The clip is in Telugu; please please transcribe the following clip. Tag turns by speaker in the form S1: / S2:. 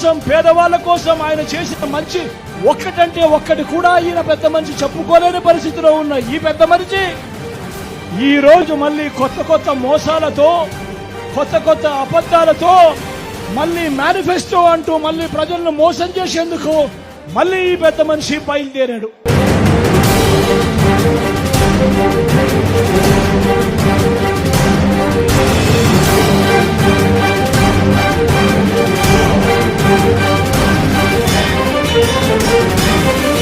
S1: కోసం పేదవాళ్ళ కోసం ఆయన చేసిన మంచి ఒక్కటంటే ఒక్కటి కూడా ఈయన పెద్ద మనిషి చెప్పుకోలేని పరిస్థితిలో ఉన్న ఈ పెద్ద మనిషి ఈ రోజు మళ్ళీ కొత్త కొత్త మోసాలతో కొత్త కొత్త అబద్ధాలతో మళ్ళీ మేనిఫెస్టో అంటూ మళ్ళీ ప్రజలను మోసం చేసేందుకు మళ్ళీ ఈ పెద్ద మనిషి బయలుదేరాడు. Thank you.